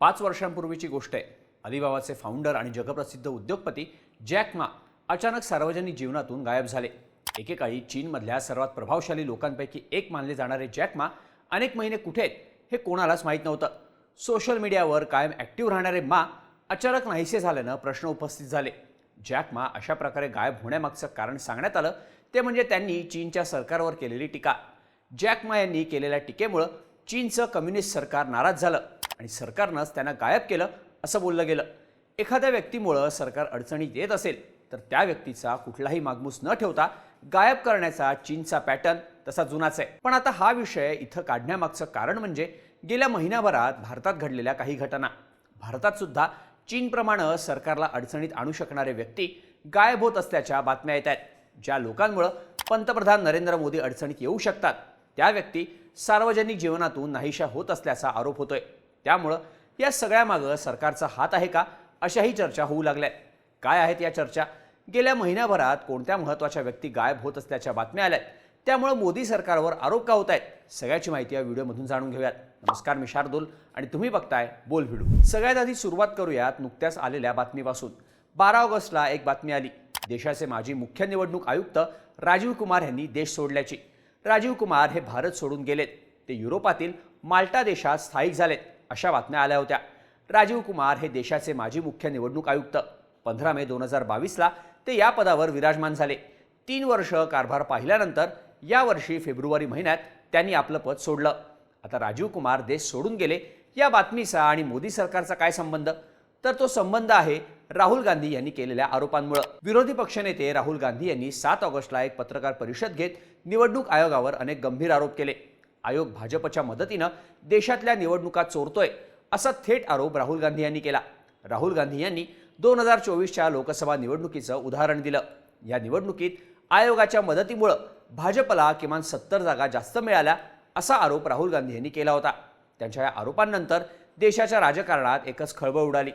पाच वर्षांपूर्वीची गोष्ट आहे. अलिबाबाचे फाउंडर आणि जगप्रसिद्ध उद्योगपती जॅक मा अचानक सार्वजनिक जीवनातून गायब झाले. एकेकाळी चीनमधल्या सर्वात प्रभावशाली लोकांपैकी एक मानले जाणारे जॅक मा अनेक महिने कुठे आहेत हे कोणालाच माहीत नव्हतं. सोशल मीडियावर कायम ॲक्टिव्ह राहणारे मा अचानक नाहीसे झाल्यानं प्रश्न उपस्थित झाले. जॅक मा अशा प्रकारे गायब होण्यामागचं कारण सांगण्यात आलं ते म्हणजे त्यांनी चीनच्या सरकारवर केलेली टीका. जॅक मा यांनी केलेल्या टीकेमुळं चीनचं कम्युनिस्ट सरकार नाराज झालं. आणि सरकारनंच त्यांना गायब केलं असं बोललं गेलं. एखाद्या व्यक्तीमुळं सरकार अडचणीत येत असेल तर त्या व्यक्तीचा कुठलाही मागमूस न ठेवता गायब करण्याचा चीनचा पॅटर्न तसा जुनाच आहे. पण आता हा विषय इथं काढण्यामागचं कारण म्हणजे गेल्या महिन्याभरात भारतात घडलेल्या काही घटना. भारतात सुद्धा चीनप्रमाणे सरकारला अडचणीत आणू शकणारे व्यक्ती गायब होत असल्याच्या बातम्या येत आहेत. ज्या लोकांमुळं पंतप्रधान नरेंद्र मोदी अडचणीत येऊ शकतात त्या व्यक्ती सार्वजनिक जीवनातून नाहीशा होत असल्याचा आरोप होतोय. त्यामुळं या सगळ्यामागं सरकारचा हात आहे का? अशाही चर्चा होऊ लागल्या काय आहेत या चर्चा? गेल्या महिन्याभरात कोणत्या महत्त्वाच्या व्यक्ती गायब होत असल्याच्या बातम्या आल्या त्यामुळं मोदी सरकारवर आरोप का होत आहेत? सगळ्याची माहिती या व्हिडिओमधून जाणून घेऊयात. नमस्कार मी शार्दुल आणि तुम्ही बघताय बोल व्हिडिओ. सगळ्यात आधी सुरुवात करूयात नुकत्याच आलेल्या बातमीपासून. बारा ऑगस्टला एक बातमी आली. देशाचे माजी मुख्य निवडणूक आयुक्त राजीव कुमार यांनी देश सोडल्याची. राजीव कुमार हे भारत सोडून गेलेत. ते युरोपातील माल्टा देशात स्थायिक झालेत. अशा बातम्या आल्या होत्या. राजीव कुमार हे देशाचे माजी मुख्य निवडणूक आयुक्त. पंधरा मे दोन हजार बावीसला ते या पदावर विराजमान झाले. तीन वर्ष कारभार पाहिल्यानंतर यावर्षी फेब्रुवारी महिन्यात त्यांनी आपलं पद सोडलं. आता राजीव कुमार देश सोडून गेले या बातमीचा आणि मोदी सरकारचा काय संबंध? तर तो संबंध आहे राहुल गांधी यांनी केलेल्या आरोपांमुळे. विरोधी पक्षनेते राहुल गांधी यांनी सात ऑगस्टला एक पत्रकार परिषद घेत निवडणूक आयोगावर अनेक गंभीर आरोप केले. आयोग भाजपच्या मदतीनं देशातल्या निवडणुका चोरतोय असा थेट आरोप राहुल गांधी यांनी केला. राहुल गांधी यांनी दोन हजार चोवीसच्या लोकसभा निवडणुकीचं उदाहरण दिलं. या निवडणुकीत आयोगाच्या मदतीमुळं भाजपला किमान सत्तर जागा जास्त मिळाल्या असा आरोप राहुल गांधी यांनी केला होता. त्यांच्या या आरोपांनंतर देशाच्या राजकारणात एकच खळबळ उडाली.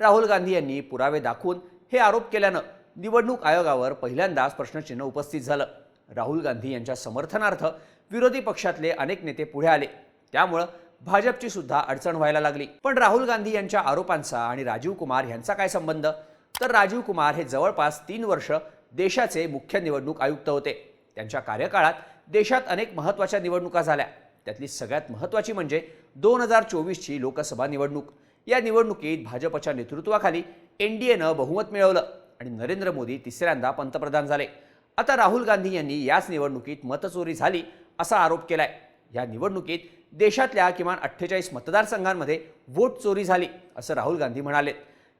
राहुल गांधी यांनी पुरावे दाखवून हे आरोप केल्यानं निवडणूक आयोगावर पहिल्यांदाच प्रश्नचिन्ह उपस्थित झालं. राहुल गांधी यांच्या समर्थनार्थ विरोधी पक्षातले अनेक नेते पुढे आले. त्यामुळं भाजपची सुद्धा अडचण व्हायला लागली. पण राहुल गांधी यांच्या आरोपांचा आणि राजीव कुमार यांचा काय संबंध? तर राजीव कुमार हे जवळपास तीन वर्ष देशाचे मुख्य निवडणूक आयुक्त होते. त्यांच्या कार्यकाळात देशात अनेक महत्त्वाच्या निवडणुका झाल्या. त्यातली सगळ्यात महत्त्वाची म्हणजे दोन हजार चोवीसची लोकसभा निवडणूक. या निवडणुकीत भाजपच्या नेतृत्वाखाली एन डी एनं बहुमत मिळवलं आणि नरेंद्र मोदी तिसऱ्यांदा पंतप्रधान झाले. आता राहुल गांधी यांनी याच निवडणुकीत मतचोरी झाली असा आरोप केला आहे या निवडणुकीत देशातल्या किमान अठ्ठेचाळीस मतदारसंघांमध्ये वोट चोरी झाली असं राहुल गांधी म्हणाले.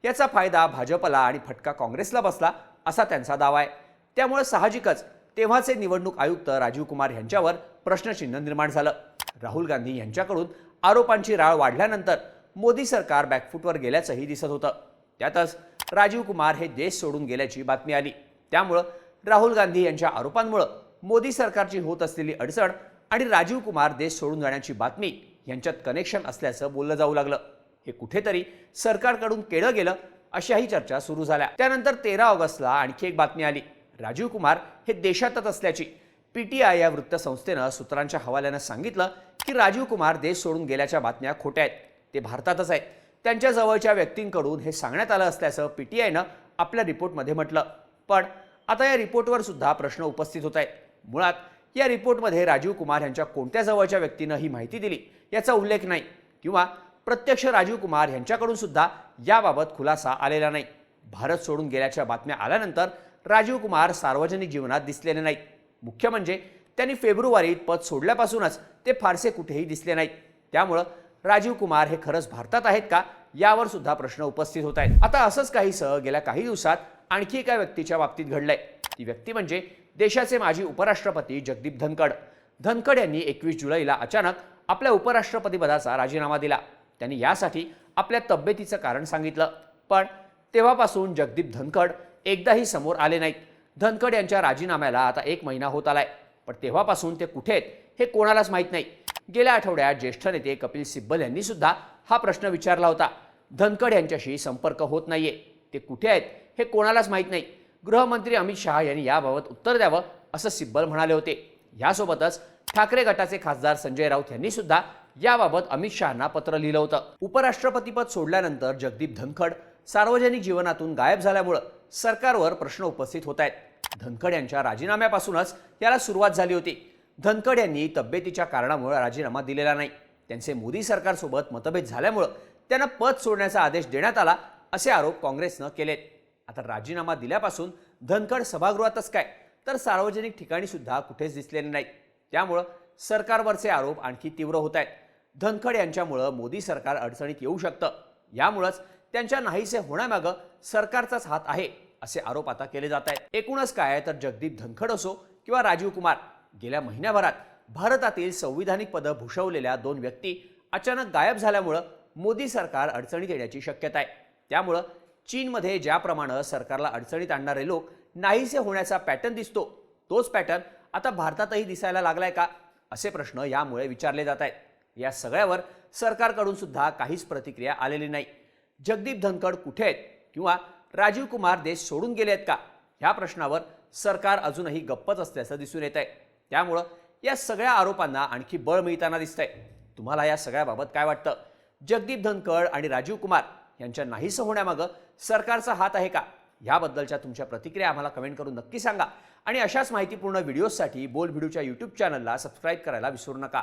याचा फायदा भाजपला आणि फटका काँग्रेसला बसला असा त्यांचा दावा आहे. त्यामुळे साहजिकच तेव्हाचे निवडणूक आयुक्त राजीव कुमार यांच्यावर प्रश्नचिन्ह निर्माण झालं. राहुल गांधी यांच्याकडून आरोपांची राळ वाढल्यानंतर मोदी सरकार बॅकफूटवर गेल्याचंही दिसत होतं. त्यातच राजीव कुमार हे देश सोडून गेल्याची बातमी आली. त्यामुळं राहुल गांधी यांच्या आरोपांमुळं मोदी सरकारची होत असलेली अडचण आणि राजीव कुमार देश सोडून जाण्याची बातमी यांच्यात कनेक्शन असल्याचं बोललं जाऊ लागलं. हे कुठेतरी सरकारकडून केलं गेलं अशाही चर्चा सुरू झाल्या. त्यानंतर तेरा ऑगस्टला आणखी एक बातमी आली. राजीव कुमार हे देशातच असल्याची पीटीआय या वृत्तसंस्थेनं सूत्रांच्या हवाल्यानं सांगितलं की राजीव कुमार देश सोडून गेल्याच्या बातम्या खोट्या आहेत. ते भारतातच आहेत. त्यांच्या जवळच्या व्यक्तींकडून हे सांगण्यात आलं असल्याचं पीटीआयनं आपल्या रिपोर्टमध्ये म्हटलं. पण आता या रिपोर्टवर सुद्धा प्रश्न उपस्थित होत आहेत. मुळात या रिपोर्टमध्ये राजीव कुमार यांच्या कोणत्या जवळच्या व्यक्तीनं ही माहिती दिली याचा उल्लेख नाही किंवा प्रत्यक्ष राजीव कुमार यांच्याकडून सुद्धा याबाबत खुलासा आलेला नाही. भारत सोडून गेल्याच्या बातम्या आल्यानंतर राजीव कुमार सार्वजनिक जीवनात दिसलेले नाहीत. मुख्य म्हणजे त्यांनी फेब्रुवारीत पद सोडल्यापासूनच ते फारसे कुठेही दिसले नाहीत. त्यामुळं राजीव कुमार हे खरंच भारतात आहेत का यावर सुद्धा प्रश्न उपस्थित होत आहेत. आता असंच काहीसं गेल्या काही दिवसात आणखी एका व्यक्तीच्या बाबतीत घडलंय. ती व्यक्ती म्हणजे देशाचे माजी उपराष्ट्रपती जगदीप धनखड. धनखड यांनी एकवीस जुलैला अचानक आपल्या उपराष्ट्रपतीपदाचा राजीनामा दिला. त्यांनी यासाठी आपल्या तब्येतीचं कारण सांगितलं. पण तेव्हापासून जगदीप धनखड एकदाही समोर आले नाहीत. धनखड यांच्या राजीनाम्याला आता एक महिना होत आलाय. पण तेव्हापासून ते कुठे आहेत हे कोणालाच माहीत नाही. गेल्या आठवड्यात ज्येष्ठ नेते कपिल सिब्बल यांनी सुद्धा हा प्रश्न विचारला होता. धनखड यांच्याशी संपर्क होत नाहीये. ते कुठे आहेत हे कोणालाच माहीत नाही. गृहमंत्री अमित शहा यांनी याबाबत उत्तर द्यावं असं सिब्बल म्हणाले होते. यासोबतच ठाकरे गटाचे खासदार संजय राऊत यांनी सुद्धा याबाबत अमित शहाना पत्र लिहिलं होतं. उपराष्ट्रपतीपद सोडल्यानंतर जगदीप धनखड सार्वजनिक जीवनातून गायब झाल्यामुळं सरकारवर प्रश्न उपस्थित होत आहेत. धनखड यांच्या राजीनाम्यापासूनच याला सुरुवात झाली होती. धनखड यांनी तब्येतीच्या कारणामुळे राजीनामा दिलेला नाही. त्यांचे मोदी सरकारसोबत मतभेद झाल्यामुळं त्यांना पद सोडण्याचा आदेश देण्यात आला असे आरोप काँग्रेसनं केलेत. आता राजीनामा दिल्यापासून धनखड सभागृहातच काय? तर सार्वजनिक ठिकाणी सुद्धा कुठेच दिसलेले नाही. त्यामुळं सरकारवरचे आरोप आणखी तीव्र होत आहेत धनखड यांच्यामुळं मोदी सरकार अडचणीत येऊ शकतं. यामुळंच त्यांच्या नाहीसे होण्यामागं सरकारचाच हात आहे असे आरोप आता केले जात आहेत एकूणच काय तर जगदीप धनखड असो किंवा राजीव कुमार गेल्या महिन्याभरात भारतातील संविधानिक पदं भूषवलेल्या दोन व्यक्ती अचानक गायब झाल्यामुळं मोदी सरकार अडचणीत येण्याची शक्यता आहे त्यामुळं चीनमध्ये ज्याप्रमाणे सरकारला अडचणीत आणणारे लोक नाहीसे होण्याचा पॅटर्न दिसतो तोच पॅटर्न आता भारतातही दिसायला लागलाय का? असे प्रश्न यामुळे विचारले जात आहेत. या सगळ्यावर सरकारकडून सुद्धा काहीच प्रतिक्रिया आलेली नाही. जगदीप धनखड कुठे आहेत किंवा राजीव कुमार देश सोडून गेले आहेत का? ह्या प्रश्नावर सरकार अजूनही गप्पच असल्याचं दिसून येत आहे त्यामुळं या सगळ्या आरोपांना आणखी बळ मिळताना दिसतंय. तुम्हाला या सगळ्याबाबत काय वाटतं? जगदीप धनखड आणि राजीव कुमार यांच्या नाहीसं होण्यामागं सरकारचा हात आहे का? याबद्दलच्या तुमच्या प्रतिक्रिया आम्हाला कमेंट करून नक्की सांगा. आणि अशाच माहितीपूर्ण व्हिडिओजसाठी बोल व्हिडिओच्या यूट्यूब चॅनलला सबस्क्राईब करायला विसरू नका.